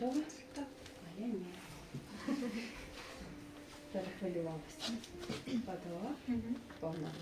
Готова? Так. А я ні. Перехвилювалася. Готова? Погнали.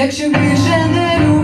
Якщо більше не рух.